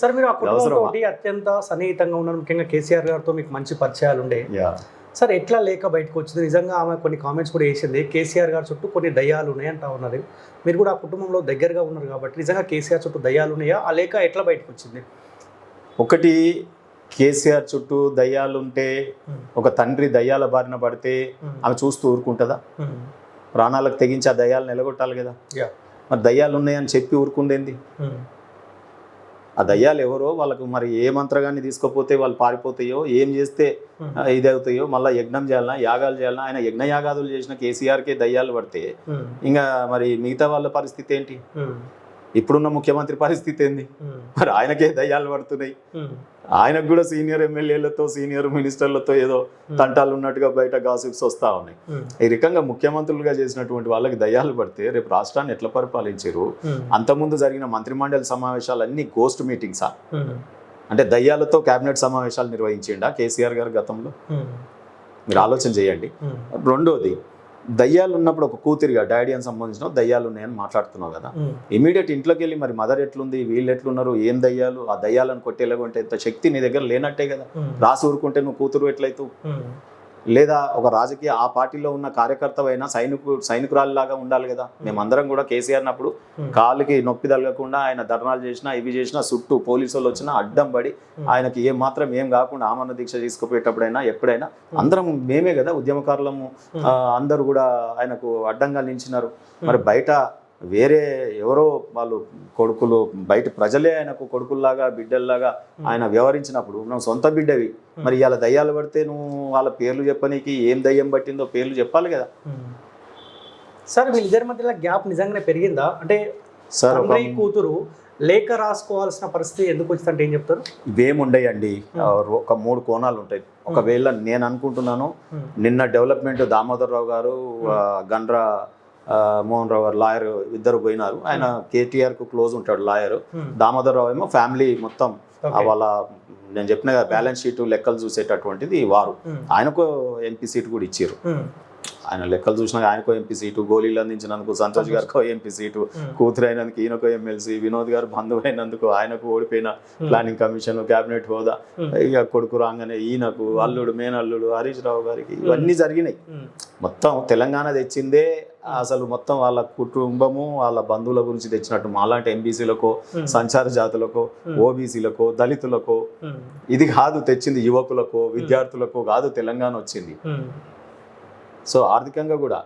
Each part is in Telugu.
సార్ మీరు ఆ కుటుంబంతో? అత్యంత సన్నిహితంగా ఉన్నారు ముఖ్యంగా కేసీఆర్ గారితో మీకు మంచి పరిచయాలు ఉండే. యా. సార్ ఎట్లా లేక బయటకు వచ్చింది? నిజంగా ఆమె కొన్ని కామెంట్స్ కూడా వేసింది. కేసీఆర్ గారి చుట్టూ కొన్ని దయ్యాలు ఉన్నాయి అంటా ఉన్నారు. మీరు కూడా ఆ కుటుంబంలో దగ్గరగా ఉన్నారు కాబట్టి నిజంగా కేసీఆర్ చుట్టూ దయ్యాలు ఉన్నాయా? ఆ లేక ఎట్లా బయటకు వచ్చింది? ఒకటి కేసీఆర్ చుట్టూ దయ్యాలుంటే ఒక తండ్రి దయ్యాల బారిన పడితే ఆమె చూస్తూ ఊరుకుంటుందా? ప్రాణాలకు తెగించి ఆ దయ్యాలు నిలగొట్టాలి కదా. మరి దయ్యాలు ఉన్నాయని చెప్పి ఊరుకుండేంది ఆ దయ్యాలు ఎవరో వాళ్ళకు మరి ఏ మంత్రగాన్ని తీసుకపోతే వాళ్ళు పారిపోతాయో ఏం చేస్తే ఇది అవుతాయో మళ్ళీ యజ్ఞం చేయాలన్నా యాగాలు చేయాలన్నా ఆయన యజ్ఞ యాగాదులు చేసిన కేసీఆర్కే దయ్యాలు పడితే ఇంకా మరి మిగతా వాళ్ళ పరిస్థితి ఏంటి? ఇప్పుడున్న ముఖ్యమంత్రి పరిస్థితి ఏంది? మరి ఆయనకే దయ్యాలు పడుతున్నాయి. ఆయనకు కూడా సీనియర్ ఎమ్మెల్యేలతో సీనియర్ మినిస్టర్లతో ఏదో తంటాలు ఉన్నట్టుగా బయట గాసిప్స్ వస్తూ ఉన్నాయి. ఈ రకంగా ముఖ్యమంత్రులుగా చేసినటువంటి వాళ్ళకి దయ్యాలు పడితే రేపు రాష్ట్రాన్ని ఎట్లా పరిపాలించారు? అంతకుముందు జరిగిన మంత్రిమండలి సమావేశాలు అన్ని గోస్ట్ మీటింగ్సా అంటే దయ్యాలతో కేబినెట్ సమావేశాలు నిర్వహించిండా కేసీఆర్ గారు గతంలో? మీరు ఆలోచన చేయండి. రెండోది దయ్యాలు ఉన్నప్పుడు ఒక కూతురిగా డాడీ అని సంబంధించిన దయ్యాలు ఉన్నాయని మాట్లాడుతున్నావు కదా. ఇమీడియట్ ఇంట్లోకి వెళ్ళి మరి మదర్ ఎట్లుంది వీళ్ళు ఎట్లున్నారు ఏం దయ్యాలు ఆ దయ్యాలను కొట్టేలాగుంటే ఇంత శక్తి నీ దగ్గర లేనట్టే కదా. రాసి ఊరుకుంటే నువ్వు కూతురు ఎట్లయితావు? లేదా ఒక రాజకీయ ఆ పార్టీలో ఉన్న కార్యకర్తవైనా సైనికు సైనికురాలిలాగా ఉండాలి కదా. మేమందరం కూడా కేసీఆర్ నప్పుడు కాలుకి నొప్పి తగలకుండా ఆయన ధర్నాలు చేసినా ఇవి చేసినా చుట్టూ పోలీసు వాళ్ళు వచ్చినా అడ్డం పడి ఆయనకి ఏం మాత్రం ఏం కాకుండా ఆమరణ దీక్ష తీసుకుపోయేటప్పుడైనా ఎప్పుడైనా అందరం మేమే కదా ఉద్యమకారులము. అందరూ కూడా ఆయనకు అడ్డంగా నిలిచినారు. మరి బయట వేరే ఎవరో వాళ్ళు కొడుకులు బయట ప్రజలే ఆయనకు కొడుకుల్లాగా బిడ్డల్లాగా ఆయన వ్యవహరించినప్పుడు నువ్వు సొంత బిడ్డవి. మరి ఇవాళ దయ్యాలు పడితే నువ్వు వాళ్ళ పేర్లు చెప్పనీకి ఏం దయ్యం పట్టిందో పేర్లు చెప్పాలి కదా. సార్ వీళ్ళిద్దరి మధ్యలో గ్యాప్ నిజంగానే పెరిగిందా? అంటే సార్ కూతురు లేఖ రాసుకోవాల్సిన పరిస్థితి ఎందుకు వచ్చిందంటే ఏం చెప్తారు? ఇవేముండయండి ఒక మూడు కోణాలు ఉంటాయి. ఒకవేళ నేను అనుకుంటున్నాను నిన్న డెవలప్మెంట్ దామోదర్ రావు గారు గండ్ర మోహన్ రావు గారు లాయర్ ఇద్దరు పోయినారు. ఆయన కేటీఆర్కు క్లోజ్ ఉంటాడు లాయర్. దామోదర్ రావు ఏమో ఫ్యామిలీ మొత్తం వాళ్ళ నేను చెప్పిన బ్యాలెన్స్ షీట్ లెక్కలు చూసేటటువంటిది వారు. ఆయనకు ఎంపీ సీట్ కూడా ఇచ్చారు ఆయన లెక్కలు చూసినాక ఆయనకో ఎంపీ సీటు గోళీలు అందించినందుకు సంతోష్ గారికో ఎంపీ సీటు కూతురు అయినందుకు ఈయనకో ఎమ్మెల్సీ వినోద్ గారు బంధువు అయినందుకు ఆయనకు ఓడిపోయిన ప్లానింగ్ కమిషన్ కేబినెట్ హోదా ఇక కొడుకు రాగానే ఈయనకు అల్లుడు మేనల్లుడు హరీష్ రావు గారికి ఇవన్నీ జరిగినాయి. మొత్తం తెలంగాణ తెచ్చిందే అసలు మొత్తం వాళ్ళ కుటుంబము వాళ్ళ బంధువుల గురించి తెచ్చినట్టు మాలాంటి ఎంబీసీలకో సంచార జాతులకో ఓబీసీలకో దళితులకో ఇది కాదు తెచ్చింది యువకులకో విద్యార్థులకో కాదు తెలంగాణ వచ్చింది. సో ఆర్థికంగా కూడా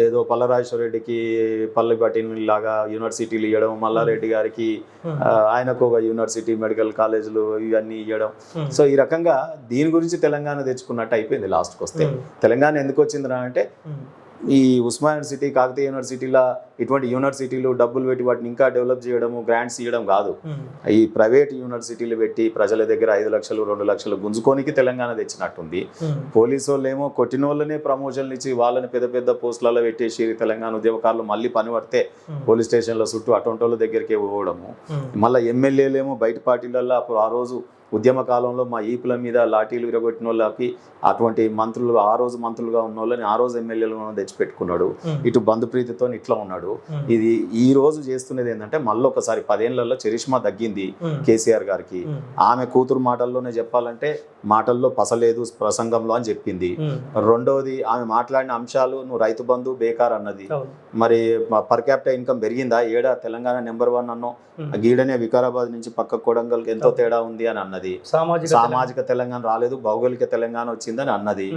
ఏదో పల్లరాజేశ్వర రెడ్డికి పల్లె లాగా యూనివర్సిటీలు ఇవ్వడం మల్లారెడ్డి గారికి ఆయనకు ఒక యూనివర్సిటీ మెడికల్ కాలేజీలు ఇవన్నీ ఇవ్వడం సో ఈ రకంగా దీని గురించి తెలంగాణ తెచ్చుకున్నట్టు అయిపోయింది లాస్ట్కి వస్తే తెలంగాణ ఎందుకు వచ్చిందిరా అంటే ఈ ఉస్మా యూనివర్సిటీ కాకతీయ యూనివర్సిటీల ఇటువంటి యూనివర్సిటీలు డబ్బులు పెట్టి వాటిని ఇంకా డెవలప్ చేయడము గ్రాంట్స్ ఇవ్వడం కాదు. ఈ ప్రైవేట్ యూనివర్సిటీలు పెట్టి ప్రజల దగ్గర ఐదు లక్షలు రెండు లక్షలు గుంజుకోనికి తెలంగాణ తెచ్చినట్టుంది. పోలీసు వాళ్ళు ఏమో కొట్టిన వాళ్ళనే ప్రమోషన్లు ఇచ్చి వాళ్ళని పెద్ద పెద్ద పోస్టులలో పెట్టేసి తెలంగాణ ఉద్యమకారులు మళ్ళీ పని పడితే పోలీస్ స్టేషన్ల చుట్టూ అటువంటి వాళ్ళ దగ్గరికి పోవడము. మళ్ళీ ఎమ్మెల్యేలు ఏమో బయట పార్టీలలో అప్పుడు ఆ రోజు ఉద్యమ కాలంలో మా ఈపుల మీద లాఠీలు విరగొట్టిన వాళ్ళకి అటువంటి మంత్రులు ఆ రోజు మంత్రులుగా ఉన్న వాళ్ళని ఆ రోజు ఎమ్మెల్యేలు తెచ్చిపెట్టుకున్నాడు. ఇటు బంధుప్రీతితో ఇట్లా ఉన్నాడు. ఇది ఈ రోజు చేస్తున్నది ఏంటంటే మళ్ళీ ఒకసారి పదేళ్ళలో చరిష్మా తగ్గింది కేసీఆర్ గారికి. ఆమె కూతురు మాటల్లోనే చెప్పాలంటే మాటల్లో పసలేదు ప్రసంగంలో అని చెప్పింది. రెండవది ఆమె మాట్లాడిన అంశాలు నువ్వు రైతు బంధు బేకార్ అన్నది. మరి పర్ క్యాపిటల్ ఇన్కమ్ పెరిగిందా? ఏడా? తెలంగాణ నెంబర్ వన్ అన్నో? గీడనే వికారాబాద్ నుంచి పక్క కొడంగల్ ఎంతో తేడా ఉంది అని అన్నది. సామాజిక సామాజిక తెలంగాణ రాలేదు భౌగోళిక తెలంగాణ వచ్చిందని అన్నది.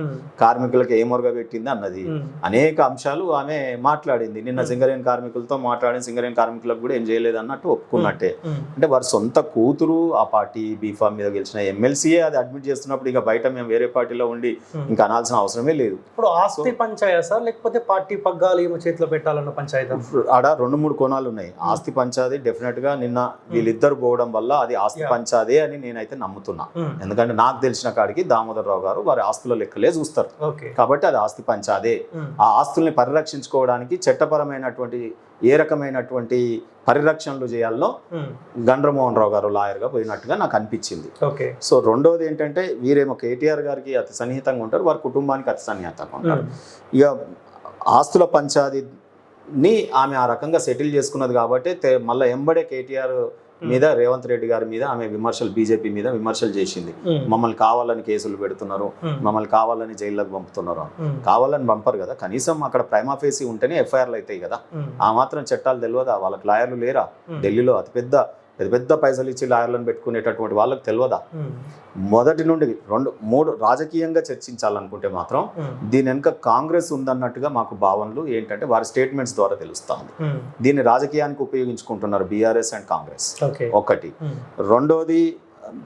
కార్మికులకు ఏమొరగా పెట్టింది అన్నది. అనేక అంశాలు ఆమె మాట్లాడింది. నిన్న సింగరేణి కార్మికులతో మాట్లాడిన సింగరేణి కార్మికులకు కూడా ఏం చేయలేదు అన్నట్టు ఒప్పుకున్నట్టే అంటే వారి సొంత కూతురు ఆ పార్టీ బీఫామ్ మీద గెలిచిన ఎమ్మెల్సీయే అది అడ్మిట్ చేస్తున్నప్పుడు ఇక బయట మేము వేరే పార్టీలో ఉండి ఇంకా అనాల్సిన అవసరమే లేదు. ఇప్పుడు ఆస్తి పంచాయతీ సార్ లేకపోతే పార్టీ పగ్గాలు ఏమో చేతిలో పెట్టాలన్న పంచాయతీ? ఆడ రెండు మూడు కోణాలు ఉన్నాయి. ఆస్తి పంచాది డెఫినెట్గా నిన్న వీళ్ళిద్దరు పోవడం వల్ల అది ఆస్తి. పంచాదే అని నేనైతే నమ్ముతున్నా. ఎందుకంటే నాకు తెలిసిన కాడికి దామోదర్ రావు గారు వారి ఆస్తుల లెక్కలే చూస్తారు. కాబట్టి అది ఆస్తి పంచాదే. ఆ ఆస్తుల్ని పరిరక్షించుకోవడానికి చట్టపరమైనటువంటి ఏ రకమైనటువంటి పరిరక్షణలు చేయాలనో గండ్రమోహన్ రావు గారు లాయర్గా పోయినట్టుగా నాకు అనిపించింది. ఓకే. సో రెండవది ఏంటంటే వీరేమో కేటీఆర్ గారికి అతి సన్నిహితంగా ఉంటారు వారి కుటుంబానికి అతి సన్నిహితంగా ఉంటారు. ఇక ఆస్తుల పంచాదిని ఆమె ఆ రకంగా సెటిల్ చేసుకున్నది కాబట్టి మళ్ళీ ఎంబడే కేటీఆర్ మీద రేవంత్ రెడ్డి గారి మీద ఆమె విమర్శలు బీజేపీ మీద విమర్శలు చేసింది. మమ్మల్ని కావాలని కేసులు పెడుతున్నారు మమ్మల్ని కావాలని జైల్లోకి పంపుతున్నారు. కావాలని పంపరు కదా కనీసం అక్కడ ప్రైమాఫేసి ఉంటేనే ఎఫ్ఐఆర్లు అవుతాయి కదా. ఆ మాత్రం చట్టాలు తెలియదా? వాళ్ళకి లాయర్లు లేరా? ఢిల్లీలో అతిపెద్ద పెద్ద పెద్ద పైసలు ఇచ్చి లాయర్లను పెట్టుకునేటటువంటి వాళ్ళకి తెలియదా మొదటి నుండి రెండు మూడు రాజకీయంగా చర్చించాలనుకుంటే మాత్రం దీని వెనుక కాంగ్రెస్ ఉందన్నట్టుగా మాకు భావనలు ఏంటంటే వారి స్టేట్మెంట్స్ ద్వారా తెలుస్తా ఉంది దీన్ని రాజకీయానికి ఉపయోగించుకుంటున్నారు బీఆర్ఎస్ అండ్ కాంగ్రెస్. ఒకటి. రెండోది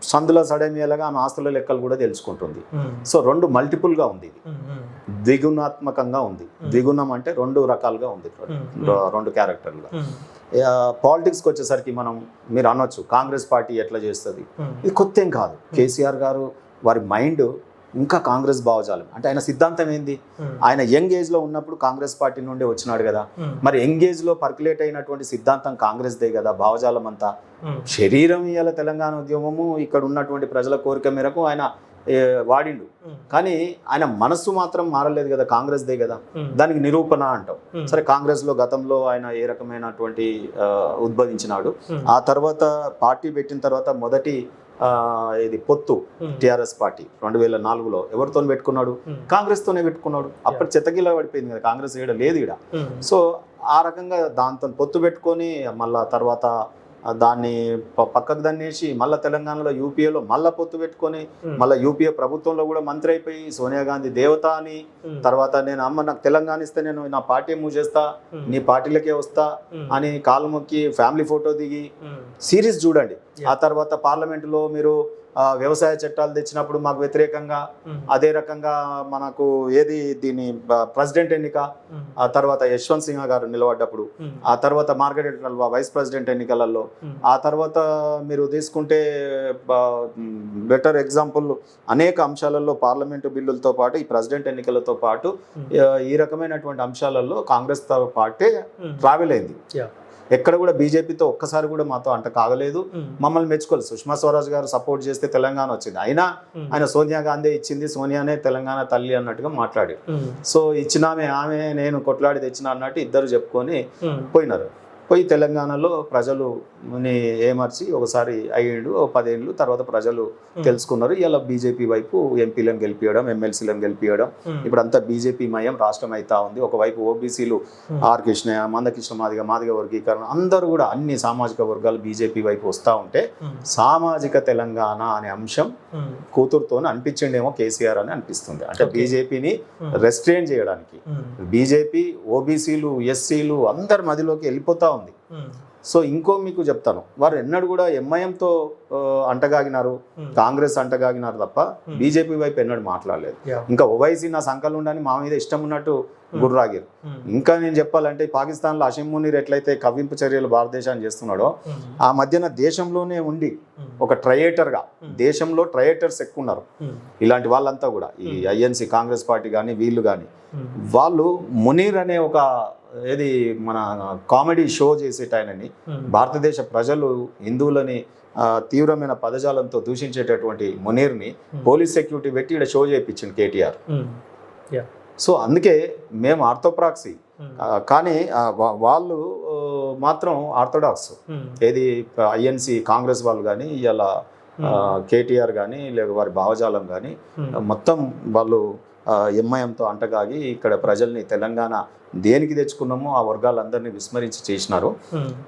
సందుల సడమేలగా ఆమె ఆస్తుల లెక్కలు కూడా తెలుసుకుంటుంది. సో రెండు మల్టిపుల్గా ఉంది ఇది. ద్విగుణాత్మకంగా ఉంది. ద్విగుణం అంటే రెండు రకాలుగా ఉంది. రె- రెండు క్యారెక్టర్లుగా. పాలిటిక్స్కి వచ్చేసరికి మనం మీరు అనొచ్చు. కాంగ్రెస్ పార్టీ ఎట్లా చేస్తుంది? ఇది కొత్త ఏం కాదు. కేసీఆర్ గారు వారి మైండ్ ఇంకా కాంగ్రెస్ భావజాలం. అంటే ఆయన సిద్ధాంతం ఏంది? ఆయన యంగ్ ఏజ్లో ఉన్నప్పుడు కాంగ్రెస్ పార్టీ నుండి వచ్చినాడు కదా. మరి యంగ్ ఏజ్లో పర్కులేట్ అయినటువంటి సిద్ధాంతం కాంగ్రెస్దే కదా భావజాలం అంతా. శరీరం ఇవాళ తెలంగాణ ఉద్యమము ఇక్కడ ఉన్నటువంటి ప్రజల కోరిక మేరకు ఆయన వాడిండు. కానీ ఆయన మనస్సు మాత్రం మారలేదు కదా కాంగ్రెస్దే కదా. దానికి నిరూపణ అంటాం. సరే కాంగ్రెస్లో గతంలో ఆయన ఏ రకమైనటువంటి ఉద్భవించినాడు. ఆ తర్వాత పార్టీ పెట్టిన తర్వాత మొదటి ఇది పొత్తు టిఆర్ఎస్ పార్టీ రెండు వేల నాలుగులో. ఎవరితో పెట్టుకున్నాడు? కాంగ్రెస్ తోనే పెట్టుకున్నాడు. అప్పటి చెత్తగిలా పడిపోయింది కదా కాంగ్రెస్ ఈడ లేదు ఈడ. సో ఆ రకంగా దాంతో పొత్తు పెట్టుకొని మళ్ళా తర్వాత దాన్ని పక్కకు దన్నేసి మళ్ళా తెలంగాణలో యూపీఏలో మళ్ళా పొత్తు పెట్టుకొని మళ్ళీ యూపీఏ ప్రభుత్వంలో కూడా మంత్రి అయిపోయి సోనియా గాంధీ దేవత అని తర్వాత నేను అమ్మ నాకు తెలంగాణ ఇస్తే నేను నా పార్టీ మూవ్ చేస్తా నీ పార్టీలకే వస్తా అని కాలు మొక్కి ఫ్యామిలీ ఫోటో దిగి సిరీస్ చూడండి. ఆ తర్వాత పార్లమెంటులో మీరు వ్యవసాయ చట్టాలు తెచ్చినప్పుడు మాకు వ్యతిరేకంగా అదే రకంగా మనకు ఏది దీని ప్రెసిడెంట్ ఎన్నిక ఆ తర్వాత యశ్వంత్ సింగ్ గారు నిలబడ్డప్పుడు ఆ తర్వాత మార్గరెట్ అల్వా వైస్ ప్రెసిడెంట్ ఎన్నికలలో ఆ తర్వాత మీరు తీసుకుంటే బెటర్ ఎగ్జాంపుల్ అనేక అంశాలలో పార్లమెంటు బిల్లులతో పాటు ఈ ప్రెసిడెంట్ ఎన్నికలతో పాటు ఈ రకమైనటువంటి అంశాలలో కాంగ్రెస్తో పాటే ట్రావెల్ అయింది. ఎక్కడ కూడా బీజేపీతో ఒక్కసారి కూడా మాతో అంట కాగలేదు. మమ్మల్ని మెచ్చుకోలేదు. సుష్మా స్వరాజ్ గారు సపోర్ట్ చేస్తే తెలంగాణ వచ్చింది. అయినా ఆయన సోనియా గాంధీ ఇచ్చింది సోనియానే తెలంగాణ తల్లి అన్నట్టుగా మాట్లాడారు. సో ఇచ్చినామే ఆమె నేను కొట్లాడి తెచ్చిన అన్నట్టు ఇద్దరు చెప్పుకొని పోయినారు. పోయి తెలంగాణలో ప్రజలు ఏమర్చి ఒకసారి అయ్యిండు పదేళ్ళు తర్వాత ప్రజలు తెలుసుకున్నారు. ఇలా బీజేపీ వైపు ఎంపీలను గెలిపించడం ఎమ్మెల్సీలను గెలిపించడం ఇప్పుడు అంతా బీజేపీ మయం రాష్ట్రం అవుతా ఉంది. ఒకవైపు ఓబీసీలు ఆర్ కృష్ణ మందకృష్ణ మాదిగ మాదిగ వర్గీకరణ అందరూ కూడా అన్ని సామాజిక వర్గాలు బీజేపీ వైపు వస్తూ ఉంటే సామాజిక తెలంగాణ అనే అంశం కూతురుతో అనిపించిండేమో కేసీఆర్ అని అనిపిస్తుంది. అంటే. బీజేపీని రెస్ట్రెయిన్ చేయడానికి. బీజేపీ ఓబీసీలు ఎస్సీలు అందరి మదిలోకి వెళ్ళిపోతా ఉంది. సో ఇంకో మీకు చెప్తాను. వారు ఎన్నడూ కూడా ఎంఐఎంతో అంటగాగినారు కాంగ్రెస్ అంటగాగినారు తప్ప బీజేపీ వైపు ఎన్నడూ మాట్లాడలేదు. ఇంకా ఓవైసీ నా సంకలు ఉండని మా మీద ఇష్టం ఉన్నట్టు గుర్రాగిరు ఇంకా నేను చెప్పాలంటే పాకిస్తాన్లో అషిమ్ మునీర్ ఎట్లయితే కవ్వింపు చర్యలు భారతదేశాన్ని చేస్తున్నాడో ఆ మధ్యన దేశంలోనే ఉండి ఒక ట్రయేటర్గా దేశంలో ట్రయేటర్స్ ఎక్కువ ఉన్నారు ఇలాంటి వాళ్ళంతా కూడా ఈ ఐఎన్సీ కాంగ్రెస్ పార్టీ కానీ వీళ్ళు కానీ వాళ్ళు మునీర్ అనే ఒక ఏది మన కామెడీ షో చేసేట ఆయనని భారతదేశ ప్రజలు హిందువులని తీవ్రమైన పదజాలంతో దూషించేటటువంటి మునీర్ని పోలీస్ సెక్యూరిటీ పెట్టి ఇక్కడ షో చేయించింది కేటీఆర్. సో అందుకే మేము ఆర్థోప్రాక్సీ. కానీ వాళ్ళు మాత్రం ఆర్థోడాక్స్. ఏది ఐఎన్సి కాంగ్రెస్ వాళ్ళు కానీ ఇలా కేటీఆర్ కానీ లేక వారి భావజాలం కానీ మొత్తం వాళ్ళు ఎంఐఎంతో అంటగాగి ఇక్కడ ప్రజల్ని తెలంగాణ దేనికి తెచ్చుకున్నామో ఆ వర్గాలందరినీ విస్మరించి చేసినారు.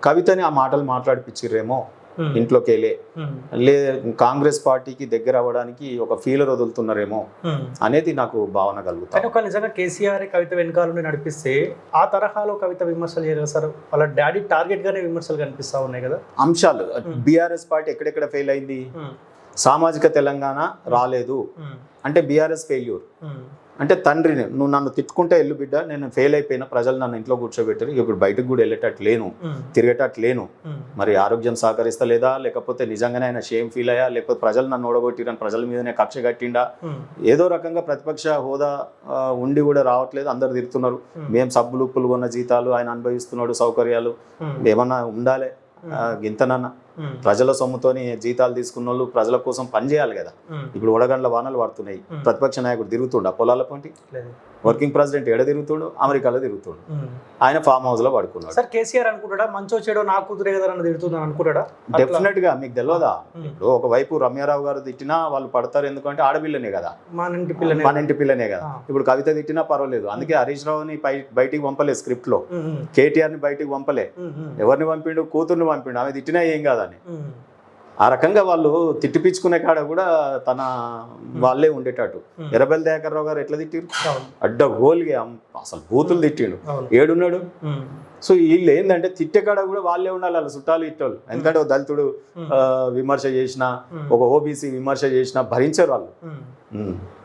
కవితని ఆ మాటలు మాట్లాడిపించిర్రేమో ఇంట్లోకి వెళ్ళే లే కాంగ్రెస్ పార్టీకి దగ్గర అవ్వడానికి ఒక ఫీలర్ వదులుతున్నారేమో అనేది నాకు భావన కానీ కలుగుతాను ఒక నిజంగా కేసీఆర్ కవిత వెనకాల నుండి నడిపిస్తే ఆ తరహాలో కవిత విమర్శలు చేయగలుగుతారు వాళ్ళ డాడీ టార్గెట్ గానే విమర్శలు కనిపిస్తా ఉన్నాయి కదా? అంశాలు. బీఆర్ఎస్ పార్టీ ఎక్కడెక్కడ ఫెయిల్ అయింది? సామాజిక తెలంగాణ రాలేదు. అంటే బీఆర్ఎస్ ఫెయిల్యూర్ అంటే తండ్రిని నువ్వు నన్ను తిట్టుకుంటే ఎల్లు బిడ్డ నేను ఫెయిల్ అయిపోయినా ప్రజలు నన్ను ఇంట్లో కూర్చోబెట్టారు. ఇప్పుడు బయటకు కూడా వెళ్ళేటట్టు లేను తిరిగేటట్టు లేను మరి ఆరోగ్యం సహకరిస్తలేదా? లేకపోతే నిజంగానే ఆయన షేమ్ ఫీల్ అయ్యా? లేకపోతే ప్రజలు నన్ను ఓడగొట్టిరని ప్రజల మీదనే కక్ష కట్టిండా? ఏదో రకంగా ప్రతిపక్ష హోదా ఉండి కూడా రావట్లేదు. అందరు తిడుతున్నారు. మేము. సబ్బులు ఉప్పులు కొన్న జీతాలు ఆయన అనుభవిస్తున్నాడు సౌకర్యాలు. ఏమన్నా ఉండాలి? గింతనన్నా ప్రజల సొమ్ముతోని జీతాలు తీసుకున్న వాళ్ళు ప్రజల కోసం పనిచేయాలి కదా. ఇప్పుడు వడగండ్ల వానలు పడుతున్నాయి. ప్రతిపక్ష నాయకుడు తిరుగుతుండ పొలాల పొంటి లేదు. వర్కింగ్ ప్రెసిడెంట్ ఎడ తిరుగుతుండు? అమెరికాలో తిరుగుతుండు. ఆయన ఫామ్ హౌస్లో పడుకున్నాడు. సార్ కేసీఆర్ అనుకుంటాడా? మంచో చెడో నా కూతురే కదా తిడుతున్నాను అనుకుంటాడా? డెఫినెట్గా మీకు తెలియదా. ఇప్పుడు ఒకవైపు రమ్యారావు గారు తిట్టినా వాళ్ళు పడతారు ఎందుకంటే ఆడపిల్లనే కదా. మా ఇంటి పిల్లని మన ఇంటి పిల్లనే కదా. ఆ. ఇప్పుడు కవిత తిట్టినా పర్వాలేదు. అందుకే హరీష్ రావుని బయ- బయటికి పంపలే స్క్రిప్ట్లో కేటీఆర్ని బయటికి పంపలే. ఎవరిని పంపిండు? కూతుర్ని పంపిండు. ఆమె తిట్టినా ఏం కాదని ఉమ్, ఆ రకంగా వాళ్ళు తిట్టిపించుకునే కాడ కూడా తన వాళ్ళే ఉండేటట్టు. ఎర్రబెల్ దయాకర్ రావు గారు ఎట్లా తిట్టిరు అడ్డ గోల్గా అసలు బూతులు తిట్టిండు. ఏడున్నాడు? సో వీళ్ళు ఏంటంటే తిట్టే కాడ కూడా వాళ్ళే ఉండాలి వాళ్ళ చుట్టాలు ఇట్టోళ్ళు. ఎందుకంటే ఒక దళితుడు విమర్శ చేసిన ఒక ఓబీసీ విమర్శ చేసిన భరించారు వాళ్ళు.